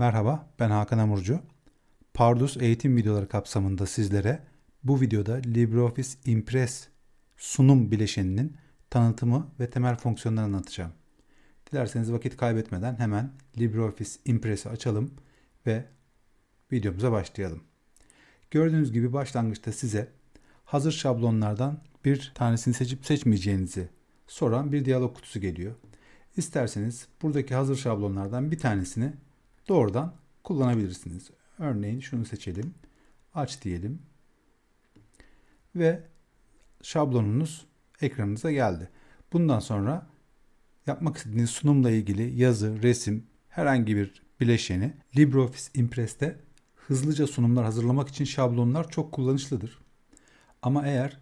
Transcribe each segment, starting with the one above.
Merhaba, ben Hakan Amurcu. Pardus eğitim videoları kapsamında sizlere bu videoda LibreOffice Impress sunum bileşeninin tanıtımı ve temel fonksiyonlarını anlatacağım. Dilerseniz vakit kaybetmeden hemen LibreOffice Impress'i açalım ve videomuza başlayalım. Gördüğünüz gibi başlangıçta size hazır şablonlardan bir tanesini seçip seçmeyeceğinizi soran bir diyalog kutusu geliyor. İsterseniz buradaki hazır şablonlardan bir tanesini doğrudan kullanabilirsiniz. Örneğin şunu seçelim. Aç diyelim. Ve şablonunuz ekranınıza geldi. Bundan sonra yapmak istediğiniz sunumla ilgili yazı, resim, herhangi bir bileşeni LibreOffice Impress'te hızlıca sunumlar hazırlamak için şablonlar çok kullanışlıdır. Ama eğer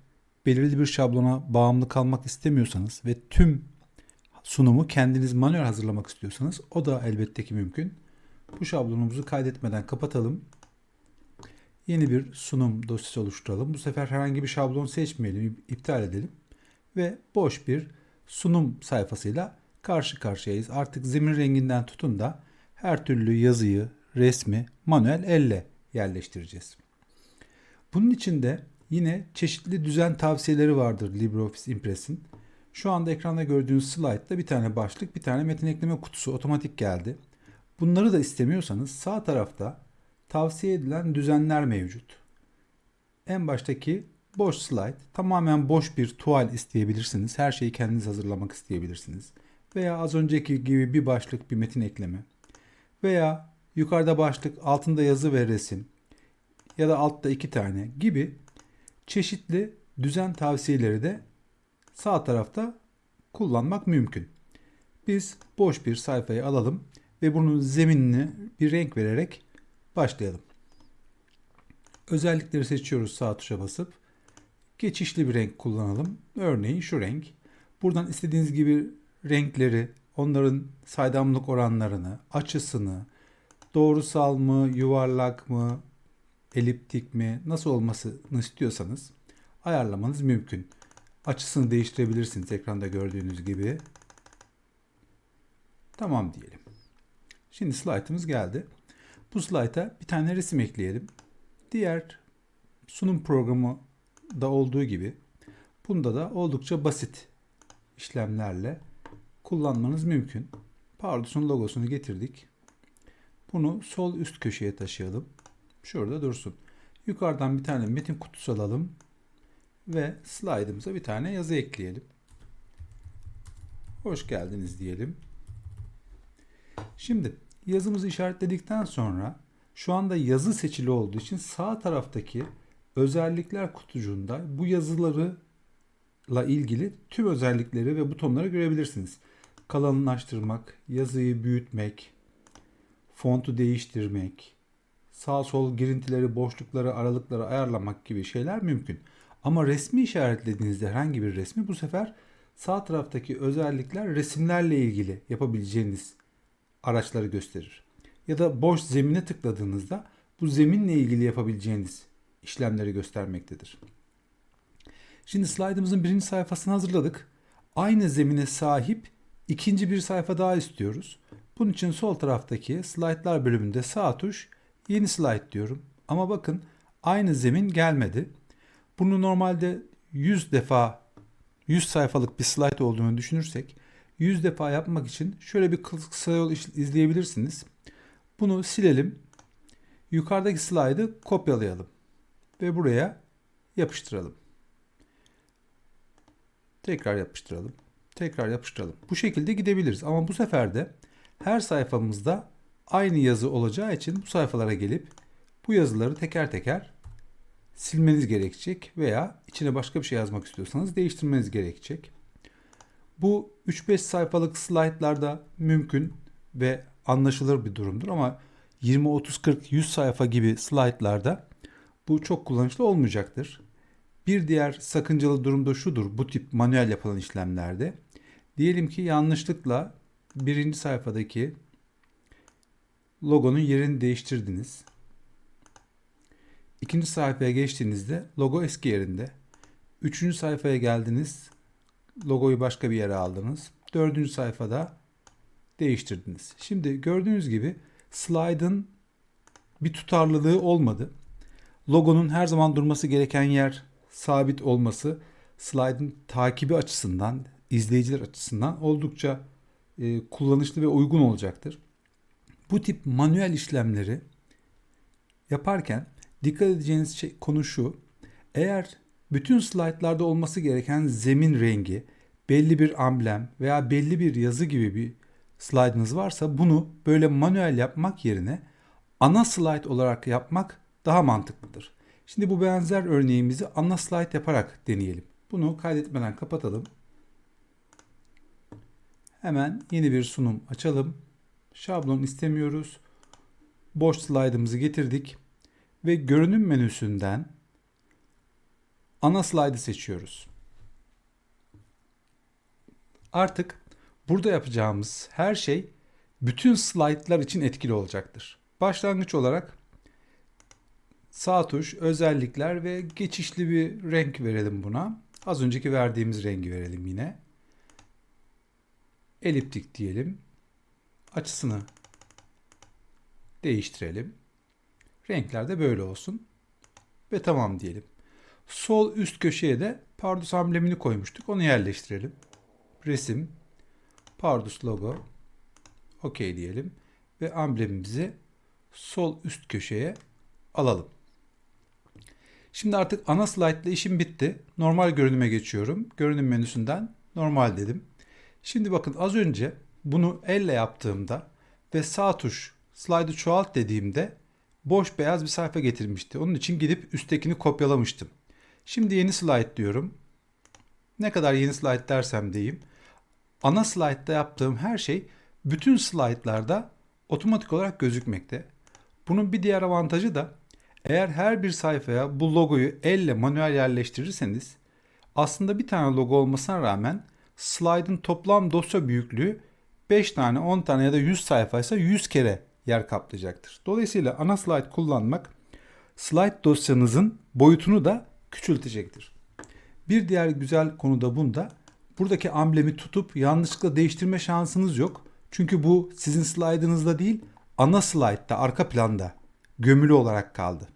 belirli bir şablona bağımlı kalmak istemiyorsanız ve tüm sunumu kendiniz manuel hazırlamak istiyorsanız o da elbette ki mümkün. Bu şablonumuzu kaydetmeden kapatalım. Yeni bir sunum dosyası oluşturalım. Bu sefer herhangi bir şablon seçmeyelim, iptal edelim. Ve boş bir sunum sayfasıyla karşı karşıyayız. Artık zemin renginden tutun da her türlü yazıyı, resmi manuel elle yerleştireceğiz. Bunun için de yine çeşitli düzen tavsiyeleri vardır LibreOffice Impress'in. Şu anda ekranda gördüğünüz slaytta bir tane başlık, bir tane metin ekleme kutusu otomatik geldi. Bunları da istemiyorsanız sağ tarafta tavsiye edilen düzenler mevcut. En baştaki boş slide tamamen boş bir tuval isteyebilirsiniz. Her şeyi kendiniz hazırlamak isteyebilirsiniz. Veya az önceki gibi bir başlık bir metin ekleme. Veya yukarıda başlık altında yazı ve resim ya da altta iki tane gibi çeşitli düzen tavsiyeleri de sağ tarafta kullanmak mümkün. Biz boş bir sayfayı alalım ve bunun zeminini bir renk vererek başlayalım. Özellikleri seçiyoruz sağ tuşa basıp. Geçişli bir renk kullanalım. Örneğin şu renk. Buradan istediğiniz gibi renkleri, onların saydamlık oranlarını, açısını, doğrusal mı, yuvarlak mı, eliptik mi, nasıl olmasını istiyorsanız ayarlamanız mümkün. Açısını değiştirebilirsiniz ekranda gördüğünüz gibi. Tamam diyelim. Şimdi slaytımız geldi. Bu slayta bir tane resim ekleyelim. Diğer sunum programı da olduğu gibi bunda da oldukça basit işlemlerle kullanmanız mümkün. Pardus'un logosunu getirdik. Bunu sol üst köşeye taşıyalım. Şurada dursun. Yukarıdan bir tane metin kutusu alalım ve slaytımıza bir tane yazı ekleyelim. Hoş geldiniz diyelim. Şimdi yazımızı işaretledikten sonra şu anda yazı seçili olduğu için sağ taraftaki özellikler kutucuğunda bu yazılarla ilgili tüm özellikleri ve butonları görebilirsiniz. Kalınlaştırmak, yazıyı büyütmek, fontu değiştirmek, sağ sol girintileri, boşlukları, aralıkları ayarlamak gibi şeyler mümkün. Ama resmi işaretlediğinizde herhangi bir resmi bu sefer sağ taraftaki özellikler resimlerle ilgili yapabileceğiniz araçları gösterir. Ya da boş zemine tıkladığınızda bu zeminle ilgili yapabileceğiniz işlemleri göstermektedir. Şimdi slaydımızın birinci sayfasını hazırladık. Aynı zemine sahip ikinci bir sayfa daha istiyoruz. Bunun için sol taraftaki slaytlar bölümünde sağ tuş yeni slide diyorum. Ama bakın aynı zemin gelmedi. Bunu normalde 100 defa 100 sayfalık bir slide olduğunu düşünürsek 100 defa yapmak için şöyle bir kısa yol izleyebilirsiniz. Bunu silelim. Yukarıdaki slaydı kopyalayalım. Ve buraya yapıştıralım. Tekrar yapıştıralım. Tekrar yapıştıralım. Bu şekilde gidebiliriz. Ama bu sefer de her sayfamızda aynı yazı olacağı için bu sayfalara gelip bu yazıları teker teker silmeniz gerekecek veya içine başka bir şey yazmak istiyorsanız değiştirmeniz gerekecek. Bu 3-5 sayfalık slaytlarda mümkün ve anlaşılır bir durumdur ama 20, 30, 40, 100 sayfa gibi slaytlarda bu çok kullanışlı olmayacaktır. Bir diğer sakıncalı durum da şudur bu tip manuel yapılan işlemlerde. Diyelim ki yanlışlıkla birinci sayfadaki logonun yerini değiştirdiniz. İkinci sayfaya geçtiğinizde logo eski yerinde. Üçüncü sayfaya geldiniz. Logoyu başka bir yere aldınız. Dördüncü sayfada değiştirdiniz. Şimdi gördüğünüz gibi slide'ın bir tutarlılığı olmadı. Logonun her zaman durması gereken yer sabit olması slide'ın takibi açısından, izleyiciler açısından oldukça e, kullanışlı ve uygun olacaktır. Bu tip manuel işlemleri yaparken dikkat edeceğiniz şey, konu şu. Eğer bütün slaytlarda olması gereken zemin rengi, belli bir amblem veya belli bir yazı gibi bir slaytınız varsa bunu böyle manuel yapmak yerine ana slayt olarak yapmak daha mantıklıdır. Şimdi bu benzer örneğimizi ana slayt yaparak deneyelim. Bunu kaydetmeden kapatalım. Hemen yeni bir sunum açalım. Şablon istemiyoruz. Boş slaytımızı getirdik ve görünüm menüsünden ana slaydı seçiyoruz. Artık burada yapacağımız her şey bütün slaytlar için etkili olacaktır. Başlangıç olarak sağ tuş, özellikler ve geçişli bir renk verelim buna. Az önceki verdiğimiz rengi verelim yine. Eliptik diyelim. Açısını değiştirelim. Renkler de böyle olsun. Ve tamam diyelim. Sol üst köşeye de Pardus amblemini koymuştuk. Onu yerleştirelim. Resim, Pardus logo, OK diyelim. Ve amblemimizi sol üst köşeye alalım. Şimdi artık ana slide ile işim bitti. Normal görünüme geçiyorum. Görünüm menüsünden normal dedim. Şimdi bakın az önce bunu elle yaptığımda ve sağ tuş slide'ı çoğalt dediğimde boş beyaz bir sayfa getirmişti. Onun için gidip üsttekini kopyalamıştım. Şimdi yeni slide diyorum. Ne kadar yeni slide dersem diyeyim. Ana slide'da yaptığım her şey bütün slaytlarda otomatik olarak gözükmekte. Bunun bir diğer avantajı da eğer her bir sayfaya bu logoyu elle manuel yerleştirirseniz aslında bir tane logo olmasına rağmen slide'ın toplam dosya büyüklüğü 5 tane, 10 tane ya da 100 sayfaysa 100 kere yer kaplayacaktır. Dolayısıyla ana slide kullanmak slide dosyanızın boyutunu da küçültecektir. Bir diğer güzel konu da bunda. Buradaki amblemi tutup yanlışlıkla değiştirme şansınız yok. Çünkü bu sizin slide'ınızda değil, ana slide'da, arka planda gömülü olarak kaldı.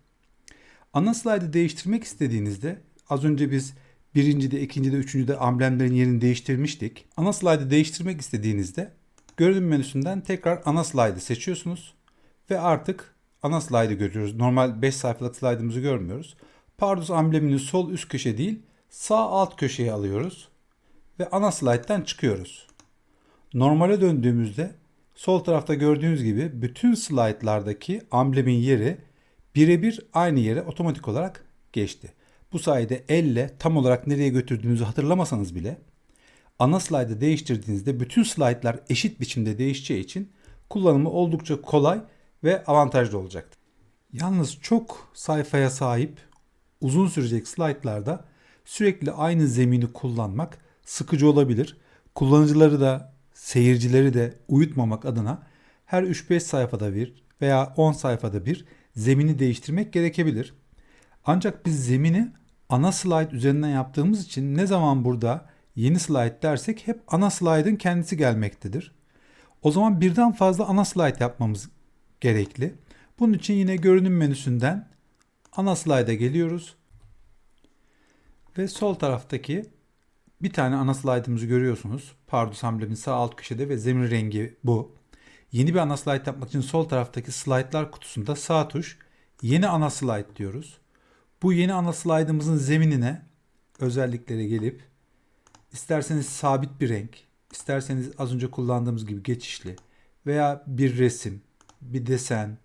Ana slide'ı değiştirmek istediğinizde az önce biz birincide, ikincide, üçüncüde amblemlerin yerini değiştirmiştik. Ana slide'ı değiştirmek istediğinizde görünüm menüsünden tekrar ana slide'ı seçiyorsunuz ve artık ana slide'ı görüyoruz. Normal 5 sayfalık slide'ımızı görmüyoruz. Pardus amblemini sol üst köşe değil sağ alt köşeye alıyoruz ve ana slide'den çıkıyoruz. Normale döndüğümüzde sol tarafta gördüğünüz gibi bütün slaytlardaki amblemin yeri birebir aynı yere otomatik olarak geçti. Bu sayede elle tam olarak nereye götürdüğünüzü hatırlamasanız bile ana slaydı değiştirdiğinizde bütün slaytlar eşit biçimde değişeceği için kullanımı oldukça kolay ve avantajlı olacaktır. Yalnız çok sayfaya sahip uzun sürecek slaytlarda sürekli aynı zemini kullanmak sıkıcı olabilir. Kullanıcıları da seyircileri de uyutmamak adına her 3-5 sayfada bir veya 10 sayfada bir zemini değiştirmek gerekebilir. Ancak biz zemini ana slide üzerinden yaptığımız için ne zaman burada yeni slide dersek hep ana slide'ın kendisi gelmektedir. O zaman birden fazla ana slide yapmamız gerekli. Bunun için yine görünüm menüsünden ana slide'a geliyoruz. Ve sol taraftaki bir tane ana slide'ımızı görüyorsunuz. Pardus amblemin sağ alt köşede ve zemin rengi bu. Yeni bir ana slide yapmak için sol taraftaki slaytlar kutusunda sağ tuş yeni ana slide diyoruz. Bu yeni ana slide'ımızın zeminine özelliklere gelip isterseniz sabit bir renk, isterseniz az önce kullandığımız gibi geçişli veya bir resim, bir desen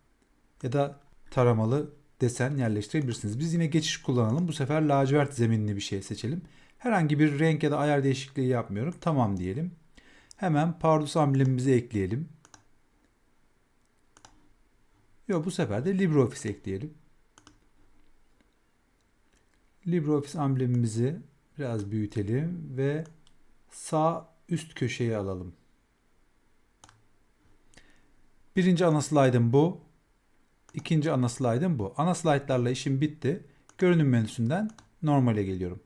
ya da taramalı desen yerleştirebilirsiniz. Biz yine geçiş kullanalım. Bu sefer lacivert zeminli bir şey seçelim. Herhangi bir renk ya da ayar değişikliği yapmıyorum. Tamam diyelim. Hemen Pardus amblemimizi ekleyelim. Yok bu sefer de LibreOffice ekleyelim. LibreOffice amblemimizi biraz büyütelim ve sağ üst köşeye alalım. Birinci ana slaydım bu. İkinci ana slaydım bu. Ana slaytlarla işim bitti. Görünüm menüsünden normale geliyorum.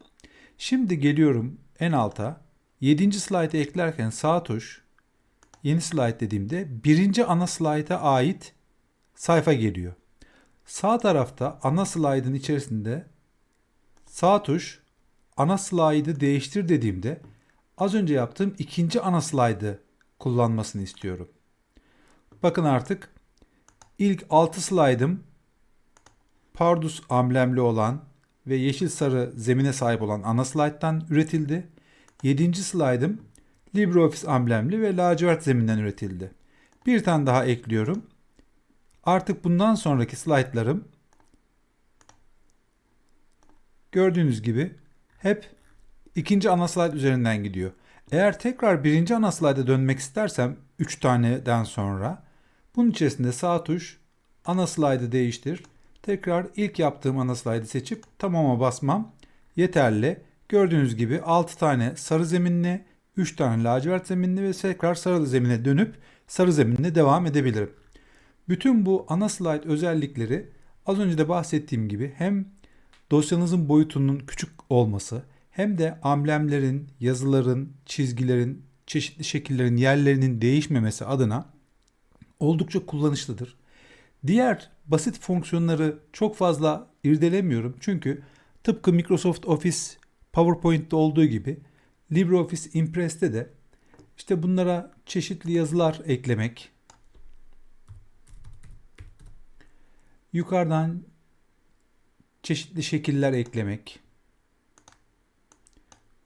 Şimdi geliyorum en alta. 7. slaytı eklerken sağ tuş yeni slide dediğimde birinci ana slayta ait sayfa geliyor. Sağ tarafta ana slaytın içerisinde sağ tuş ana slaytı değiştir dediğimde az önce yaptığım ikinci ana slaytı kullanmasını istiyorum. Bakın artık ilk 6 slaydım Pardus amblemli olan ve yeşil sarı zemine sahip olan ana slayttan üretildi. 7. slaydım LibreOffice amblemli ve lacivert zeminden üretildi. Bir tane daha ekliyorum. Artık bundan sonraki slaytlarım gördüğünüz gibi hep ikinci ana slayt üzerinden gidiyor. Eğer tekrar birinci ana slayda dönmek istersem 3 taneden sonra bunun içerisinde sağ tuş ana slaydı değiştir. Tekrar ilk yaptığım ana slaydı seçip tamama basmam yeterli. Gördüğünüz gibi 6 tane sarı zeminli, 3 tane lacivert zeminli ve tekrar sarı zemine dönüp sarı zeminle devam edebilirim. Bütün bu ana slide özellikleri az önce de bahsettiğim gibi hem dosyanızın boyutunun küçük olması hem de amblemlerin, yazıların, çizgilerin, çeşitli şekillerin yerlerinin değişmemesi adına oldukça kullanışlıdır. Diğer basit fonksiyonları çok fazla irdelemiyorum çünkü tıpkı Microsoft Office PowerPoint'te olduğu gibi LibreOffice Impress'te de işte bunlara çeşitli yazılar eklemek, yukarıdan çeşitli şekiller eklemek,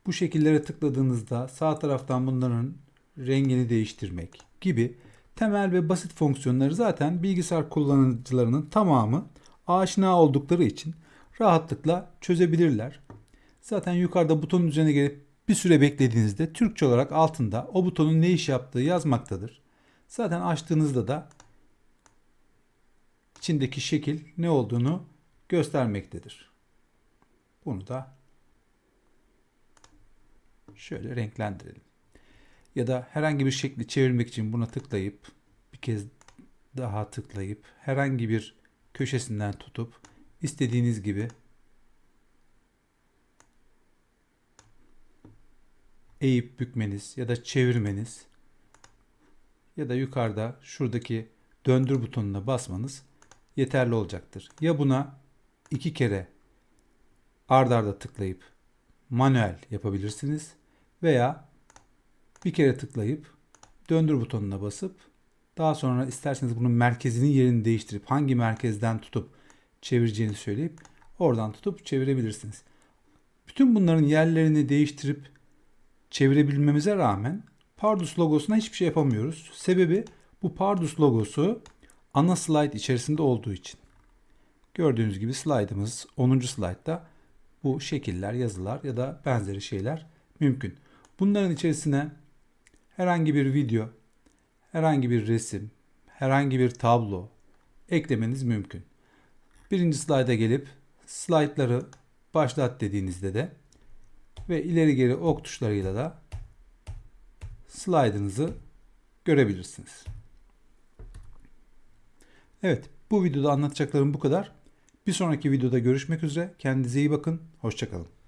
bu şekillere tıkladığınızda sağ taraftan bunların rengini değiştirmek gibi temel ve basit fonksiyonları zaten bilgisayar kullanıcılarının tamamı aşina oldukları için rahatlıkla çözebilirler. Zaten yukarıda butonun üzerine gelip bir süre beklediğinizde Türkçe olarak altında o butonun ne iş yaptığı yazmaktadır. Zaten açtığınızda da içindeki şekil ne olduğunu göstermektedir. Bunu da şöyle renklendirelim. Ya da herhangi bir şekli çevirmek için buna tıklayıp bir kez daha tıklayıp herhangi bir köşesinden tutup istediğiniz gibi eğip bükmeniz ya da çevirmeniz ya da yukarıda şuradaki döndür butonuna basmanız yeterli olacaktır. Ya buna iki kere ard arda tıklayıp manuel yapabilirsiniz veya bir kere tıklayıp döndür butonuna basıp daha sonra isterseniz bunun merkezinin yerini değiştirip hangi merkezden tutup çevireceğini söyleyip oradan tutup çevirebilirsiniz. Bütün bunların yerlerini değiştirip çevirebilmemize rağmen Pardus logosuna hiçbir şey yapamıyoruz. Sebebi bu Pardus logosu ana slide içerisinde olduğu için. Gördüğünüz gibi slide'ımız 10. slide'da bu şekiller, yazılar ya da benzeri şeyler mümkün. Bunların içerisine herhangi bir video, herhangi bir resim, herhangi bir tablo eklemeniz mümkün. Birinci slayda gelip slaytları başlat dediğinizde de ve ileri geri ok tuşlarıyla da slaytınızı görebilirsiniz. Evet, bu videoda anlatacaklarım bu kadar. Bir sonraki videoda görüşmek üzere. Kendinize iyi bakın. Hoşçakalın.